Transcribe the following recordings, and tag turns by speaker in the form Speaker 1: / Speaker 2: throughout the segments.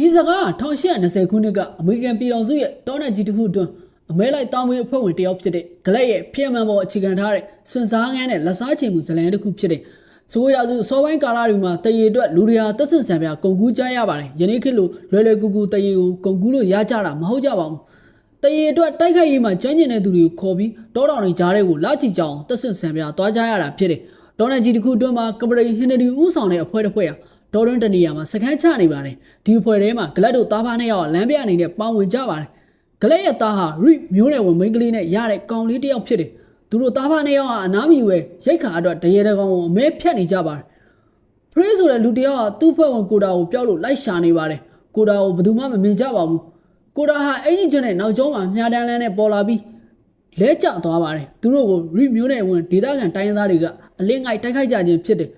Speaker 1: ဒီစကားက1820ခုနှစ်ကအမေရိကန်ပြည်ထောင်စုရဲ့တောနယ်ကြီးတစ်ခုအတွင်းအမဲလိုက်တောင်းဝေးအဖွဲ့ဝင်တစ်ယောက်ဖြစ်တဲ့ဂလက်ရဲ့ဖျက်မှန်ပေါ်အခြေခံထားတဲ့စွန်စားငန်းနဲ့လက်စားချေမှုဇလန်တစ်ခုဖြစ်တဲ့ဆိုရစုစောပိုင်းကာလတွေမှာတရေအတွက်လူတွေဟာတက်ဆင်ဆံပြကုန်ကူးကြရပါတယ်ယနေ့ခေတ်လိုလွယ်လွယ်ကူကူတရေကိုကုန်ကူးလို့ရကြတာမဟုတ်ကြပါဘူးတရေအတွက်တိုက်ခိုက်ရေးမှာကျွမ်းကျင်တဲ့သူတွေကိုခေါ်ပြီးတောတောင်တွေကြားထဲကိုလာချီကြအောင်တက်ဆင်ဆံပြသွားကြရတာဖြစ်တယ်တောနယ်ကြီးတစ်ခုအတွင်းမှာကပရိဟင်နရီဦးဆောင်တဲ့အဖွဲ့တစ်ဖွဲ့ဟာ တော်တွန်းတနေရာမှာစခန်းချနေပါတယ်ဒီအဖွဲ့ထဲမှာဂလက်တို့သားဖားနဲ့ရောက်လမ်းပြအနေနဲ့ပေါင်ဝင်ကြပါတယ်ဂလက်ရဲ့သားဟာရိမျိုးနယ်ဝင်မိန်းကလေးနဲ့ရတဲ့ကောင်လေးတစ်ယောက်ဖြစ်တယ်သူတို့သားဖားနဲ့ရောက်ဟာအနားမီဝဲရိတ်ခါအတွက်တရေတကောင်ကိုအမဲဖြတ်နေကြပါတယ်ဖရေးဆိုတဲ့လူတစ်ယောက်ကသူ့ဖွဲ့ဝင်ကိုတာကိုပျောက်လို့လိုက်ရှာနေပါတယ်ကိုတာကိုဘယ်သူမှမမြင်ကြပါဘူးကိုတာဟာအင်ဂျင်နဲ့နောက်ကျောင်းမှာမြားတန်းလန်းနဲ့ပေါ်လာပြီးလဲကျသွားပါတယ်သူတို့ကိုရိမျိုးနယ်ဝင်ဒေသခံတိုင်းရင်းသားတွေကအလင်းငိုက်တိုက်ခိုက်ကြခြင်းဖြစ်တယ်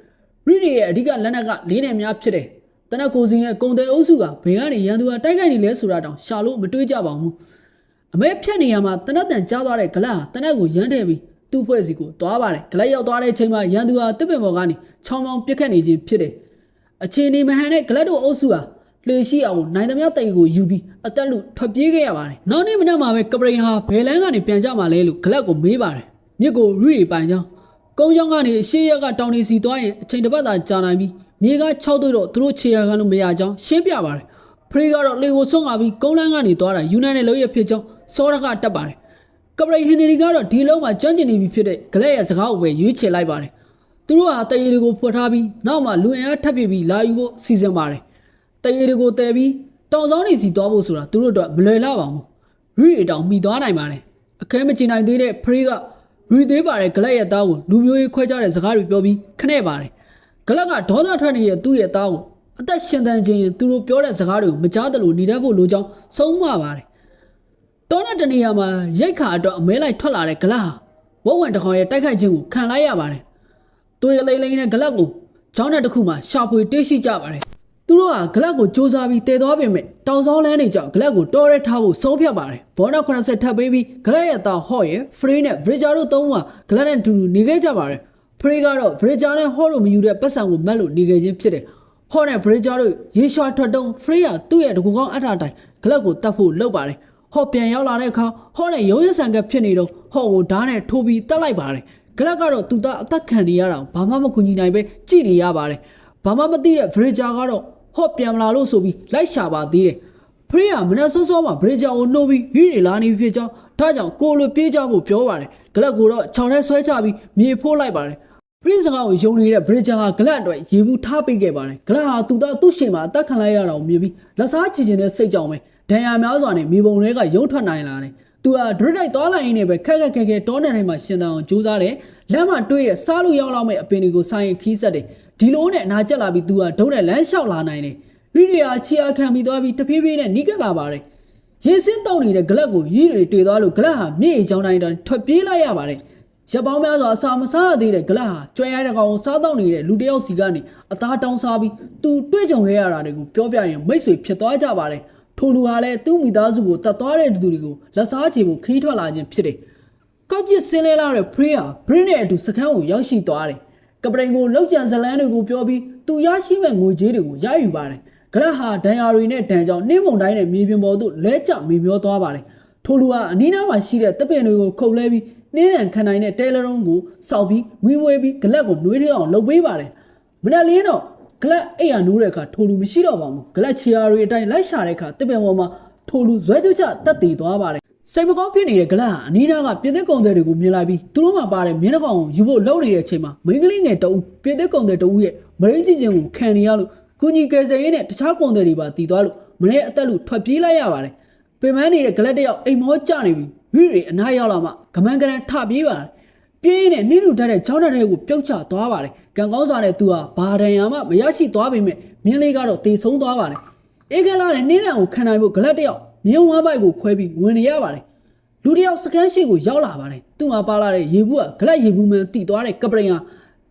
Speaker 1: ရိရီရဲ့အဓိကလက်နက်ကလေးနယ်များဖြစ်တယ်။တနက်ကိုစီနဲ့ကုံတယ်အုပ်စုကဘယ်ကနေရန်သူကတိုက်ခိုက်နေလဲဆိုတာတောင်ရှာလို့မတွေးကြပါဘူး။အမဲဖြတ်နေရမှာတနက်တန်ကြားသွားတဲ့ဂလက်ဟာတနက်ကိုရမ်းထဲပြီးသူ့ဖွဲ့စီကိုသွားပါတယ်။ဂလက်ရောက်သွားတဲ့အချိန်မှာရန်သူဟာတစ်ပင်ပေါ်ကနေချောင်းချောင်းပြစ်ခတ်နေခြင်းဖြစ်တယ်။အခြေအနေမဟန်တဲ့ဂလက်တို့အုပ်စုဟာလေရှိအောင်နိုင်သမျှတိတ်ကိုယူပြီးအသက်လူထွက်ပြေးခဲ့ရပါတယ်။နောက်နေ့မနက်မှာပဲကပရိန်ဟာဘယ်လန်းကနေပြန်ကြမှာလဲလို့ဂလက်ကိုမေးပါတယ်။မြစ်ကိုရိရီပိုင်ကြောင်း ကုန်းချောင်းကနေရှေ့ရက်ကတောင်နေစီသွားရင်အချိန်တစ်ပတ်သာကြာနိုင်ပြီးမြေက6တွေ့တော့သူတို့ခြေရခံလို့မရကြောင်းရှင်းပြပါတယ်ဖရီကတော့လေကိုဆုံးလာပြီးကုန်းလန်းကနေသွားတာယူနိုက်နဲ့လုံးရဖြစ်ကြောင်းစောရကတက်ပါတယ်ကပရိဟင်နီကတော့ဒီလုံးမှာကျွမ်းကျင်နေပြီဖြစ်တဲ့ဂလက်ရဲ့စကားကိုပဲရွေးချယ်လိုက်ပါတယ်သူတို့ဟာတရေတွေကိုဖွက်ထားပြီးနောက်မှလူအင်အားထပ်ပြပြီးလာယူဖို့စီစဉ်ပါတယ်တရေတွေကိုတည်ပြီးတောင်ဆောင်နေစီသွားဖို့ဆိုတာသူတို့အတွက်မလွယ်လာပါဘူးရီရီတောင်မိသွားနိုင်ပါတယ်အခဲမချနိုင်သေးတဲ့ဖရီက ရီသေးပါတဲ့ဂလက်ရဲ့သားကိုလူမျိုးရေးခွဲခြားတဲ့စကားတွေပြောပြီးခနဲ့ပါတယ်ဂလက်ကဒေါသထွက်နေတဲ့သူ့ရဲ့သားကိုအသက်ရှင်သန်ခြင်းရင်သူတို့ပြောတဲ့စကားတွေကိုမကြားသလိုနေတတ်ဖို့လိုကြောင်းဆုံးမပါတယ်တောနဲ့တနေရာမှာရိတ်ခါအတွက်အမဲလိုက်ထွက်လာတဲ့ဂလက်ဟာဝုတ်ဝင်တစ်ခေါင်ရဲ့တိုက်ခိုက်ခြင်းကိုခံလိုက်ရပါတယ်သူရလိမ့်လိမ့်နဲ့ဂလက်ကိုကျောင်းတဲ့တစ်ခုမှာရှာဖွေတေးရှိကြပါတယ် သူတို့ဟာဂလက်ကိုစူးစမ်းပြီးတည်သွားပေမဲ့တောင်ဆောင်လန်းတွေကြောင့်ဂလက်ကိုတော်ရဲထားဖို့ဆုံးဖြတ်ပါတယ်ဘောနောက်80ထပ်ပေးပြီးဂလက်ရဲ့သားဟော့ရဲ့ဖရေးနဲ့ဗရီဂျာတို့သုံးဦးဟာဂလက်နဲ့အတူတူနေခဲ့ကြပါတယ်ဖရေးကတော့ဗရီဂျာနဲ့ဟော့တို့မယူတဲ့ပတ်စံကိုမက်လို့နေခဲ့ခြင်းဖြစ်တယ်ဟော့နဲ့ဗရီဂျာတို့ရေရွှာထွက်တုံးဖရေးကသူ့ရဲ့တကူကောင်းအထာတိုင်းဂလက်ကိုတတ်ဖို့လုပ်ပါတယ်ဟော့ပြန်ရောက်လာတဲ့အခါဟော့နဲ့ရုံးရဆန်ကဖြစ်နေတော့ဟော့ကိုဓာတ်နဲ့ထိုးပြီးတက်လိုက်ပါတယ်ဂလက်ကတော့သူသားအသက်ခံနေရတာဘာမှမကူညီနိုင်ပဲကြည်နေရပါတယ်ဘာမှမသိတဲ့ဗရီဂျာကတော့ ဟော့ပြန်မလာလို့ဆိုပြီးလိုက်ရှာပါသေးတယ်ဖရီးကမနက်စောစောမှာဗရေဂျာကိုနှုတ်ပြီးရီရီလာနေဖြစ်ကြောင်းဒါကြောင့်ကိုလိုပြေးကြဖို့ပြောပါတယ်ဂလက်ကိုတော့ခြောင်ထဲဆွဲချပြီးမြေဖိုးလိုက်ပါတယ်ပရိစကားကိုယုံနေတဲ့ဗရေဂျာဟာဂလက်အတွက်ရေဘူးထားပေးခဲ့ပါတယ်ဂလက်ဟာသူသားသူ့ရှင်မှာအသက်ခံလိုက်ရတာကိုမြင်ပြီးလက်စားချီချင်တဲ့စိတ်ကြောင့်ပဲဒဏ်ရာများစွာနဲ့မြေပုံတွေကရုံထွက်နိုင်လာတယ်သူဟာဒရစ်တိုက်သွားလိုက်ရင်းနဲ့ပဲခက်ခက်ခဲခဲတောနယ်ထဲမှာရှင်သန်အောင်ကြိုးစားတယ်လက်မှတွေးတဲ့စားလို့ရောက်တော့မဲ့အပင်တွေကိုဆိုင်ရင်ခီးဆက်တယ် ဒီလိုနဲ့အနာကျက်လာပြီးသူဟာဒုံးနဲ့လမ်းလျှောက်လာနိုင်တယ်ရီရီယာချီအားခံပြီးသွားပြီးတဖြည်းဖြည်းနဲ့နီးကပ်လာပါတယ်ရေစင်းတောက်နေတဲ့ဂလက်ကိုရီရီတွေ့သွားလို့ဂလက်ဟာမြေအကြောင်းတိုင်းတိုင်းထွက်ပြေးလိုက်ရပါတယ်ရပ်ပေါင်းများစွာအစာမစားရသေးတဲ့ဂလက်ဟာကြွယ်ရတဲ့ကောင်ကိုစားတော့နေတဲ့လူတစ်ယောက်စီကနေအသားတောင်းစားပြီးသူတွေ့ကြုံခဲ့ရတာတွေကိုပြောပြရင်မိတ်ဆွေဖြစ်သွားကြပါတယ်ထိုလူဟာလည်းသူ့မိသားစုကိုတတ်သွားတဲ့သူတွေကိုလက်စားချေဖို့ခီးထွက်လာခြင်းဖြစ်တယ်ကောက်ပစ်ဆင်းလဲလာတဲ့ဖရီးဟာဘရင်းနဲ့အတူစခန်းကိုရောက်ရှိသွားတယ် ကပရိန်ကိုလောက်ကြံဇလန်းတွေကိုပြောပြီးသူရရှိမဲ့ငွေကြေးတွေကိုရယူပါတယ်ဂလက်ဟာဒဏ်ရာတွေနဲ့ဒဏ်ကြောင့်နှင်းမုန်တိုင်းနဲ့မြေပြင်ပေါ်သို့လဲကျမေမျောသွားပါတယ်ထိုလူဟာအနီးနားမှာရှိတဲ့တပ်ပင်တွေကိုခုတ်လဲပြီးနှင်းရန်ခံနိုင်တဲ့တဲလရုံးကိုစောက်ပြီးဝင်းဝဲပြီးဂလက်ကိုနှွေးထအောင်လုပ်ပေးပါတယ်မနက်လေးတော့ဂလက်အိပ်ရနိုးတဲ့အခါထိုလူမရှိတော့ပါဘူးဂလက်ချီယာတွေအတိုင်းလိုက်ရှာတဲ့အခါတပ်ပင်ပေါ်မှာထိုလူဇွဲကြွကြတက်တည်သွားပါတယ် စိတ်မကောင်းဖြစ်နေတဲ့ဂလက်ဟာအနီးနားကပြည်သက်ကုန်တွေကိုမြင်လိုက်ပြီးသူတို့မှပါတဲ့မျက်နှာကောင်ကိုယူဖို့လုပ်နေတဲ့အချိန်မှာမိန်းကလေးငယ်တအုပ်ပြည်သက်ကုန်တဲ့တအုပ်ရဲ့မရင်းချင်းချင်းကိုခံနေရလို့ကုညီကယ်ဆယ်ရေးနဲ့တခြားကုန်တွေပါတည်သွားလို့မနေ့အသက်လူထွက်ပြေးလိုက်ရပါတယ်ပင်မနေတဲ့ဂလက်တယောက်အိမ်မောကျနေပြီမိရီအနားရောက်လာမှဂမန်ကရန်ထပြေးပါတယ်ပြေးနေနှင်းလူတက်တဲ့ချောင်းတက်တဲ့ကိုပြုတ်ချသွားပါတယ်ကံကောင်းစွာနဲ့သူဟာဘာဒဏ်ရာမှမရရှိသွားပေမဲ့မြင်းလေးကတော့တေဆုံးသွားပါတယ်အေးကလာနဲ့နှင်းလံကိုခံနိုင်ဖို့ဂလက်တယောက် မြင်းဝမ်းပိုက်ကိုခွဲပြီးဝင်နေရပါတယ်လူတစ်ယောက်စကန်ရှိကိုရောက်လာပါတယ်သူ့မှာပါလာတဲ့ရေဘူးကဂလက်ရေဘူးမှန်တီသွားတဲ့ကပရိန်ဟာ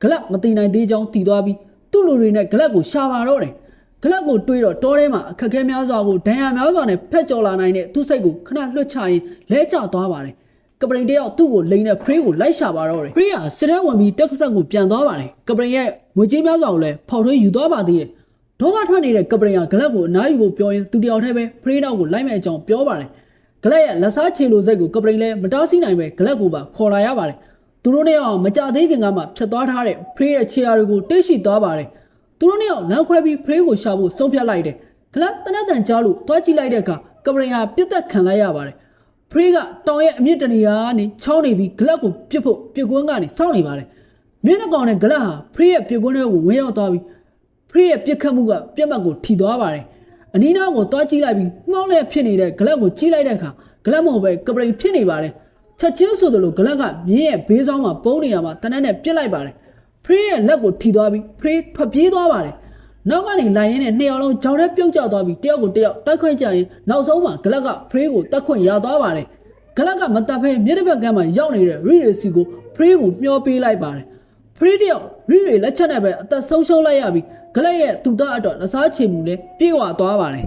Speaker 1: ဂလက်မတီနိုင်သေးကြောင်းတီသွားပြီးသူ့လူတွေနဲ့ဂလက်ကိုရှာပါတော့တယ်ဂလက်ကိုတွေးတော့တောထဲမှာအခက်အခဲများစွာကိုဒဏ်ရာများစွာနဲ့ဖက်ကျော်လာနိုင်တဲ့သူ့စိတ်ကိုခဏလွှတ်ချရင်လဲကျသွားပါတယ်ကပရိန်တယောက်သူ့ကိုလိန်တဲ့ဖရေးကိုလိုက်ရှာပါတော့တယ်ဖရေးကစစ်ထဲဝင်ပြီးတက်ကဆက်ကိုပြန်သွားပါတယ်ကပရိန်ရဲ့ငွေကြေးများစွာကိုလည်းဖောက်ထွေးယူသွားပါသေးတယ် ဒေါသထွက်နေတဲ့ကပရိယာဂလက်ကိုအနားယူဖို့ပြောရင်သူတယောက်တည်းပဲဖရေးနောက်ကိုလိုက်မဲ့အကြောင်းပြောပါတယ်ဂလက်ရဲ့လက်စားချေလိုစိတ်ကိုကပရိလည်းမတားဆီးနိုင်ပဲဂလက်ကိုပါခေါ်လာရပါတယ်သူတို့နှစ်ယောက်မကြသေးခင်ကမှဖြတ်သွားထားတဲ့ဖရေးရဲ့ခြေရာတွေကိုတိတ်ရှိသွားပါတယ်သူတို့နှစ်ယောက်နောက်ခွဲပြီးဖရေးကိုရှာဖို့ဆုံးဖြတ်လိုက်တယ်ဂလက်တနက်တန်ကြားလို့တွားကြည့်လိုက်တဲ့အခါကပရိယာပြစ်သက်ခံလိုက်ရပါတယ်ဖရေးကတောင်ရဲ့အမြင့်တနေရာကနေချောင်းနေပြီးဂလက်ကိုပြစ်ဖို့ပြစ်ကွန်းကနေစောင့်နေပါတယ်။မြင်းနှကောင်နဲ့ဂလက်ဟာဖရေးရဲ့ပြစ်ကွန်းထဲကိုဝင်ရောက်သွားပြီး ဖရေးရဲ့ပြစ်ခတ်မှုကပြက်မှတ်ကိုထိသွားပါတယ်။အနီးနားကိုတွားကြည့်လိုက်ပြီးမှောင်းလဲဖြစ်နေတဲ့ဂလက်ကိုကြည့်လိုက်တဲ့အခါဂလက်မဟုတ်ပဲကပရိန်ဖြစ်နေပါတယ်။ချက်ချင်းဆိုသလိုဂလက်ကမြင်းရဲ့ဘေးဆောင်မှာပုံနေရမှာတနက်နဲ့ပြစ်လိုက်ပါတယ်။ဖရေးရဲ့လက်ကိုထိသွားပြီးဖရေးထွက်ပြေးသွားပါတယ်။နောက်ကနေလိုက်ရင်းနဲ့နှစ်ယောက်လုံးကြောင်ထဲပြုတ်ကျသွားပြီးတယောက်ကိုတယောက်တိုက်ခွင့်ကြရင်နောက်ဆုံးမှာဂလက်ကဖရေးကိုတက်ခွင့်ရသွားပါတယ်ဂလက်ကမတက်ဖဲမြေတစ်ဘက်ကမ်းမှာရောက်နေတဲ့ရီရီစီကိုဖရေးကိုမျောပေးလိုက်ပါတယ် ဖရေးတယောက်ရီရီလက်ချက်နဲ့ပဲအသက်ဆုံးရှုံးလိုက်ရပြီးဂလက်ရဲ့သူသားအတွက်လက်စားချေမှုနဲ့ပြေဝသွားပါတယ်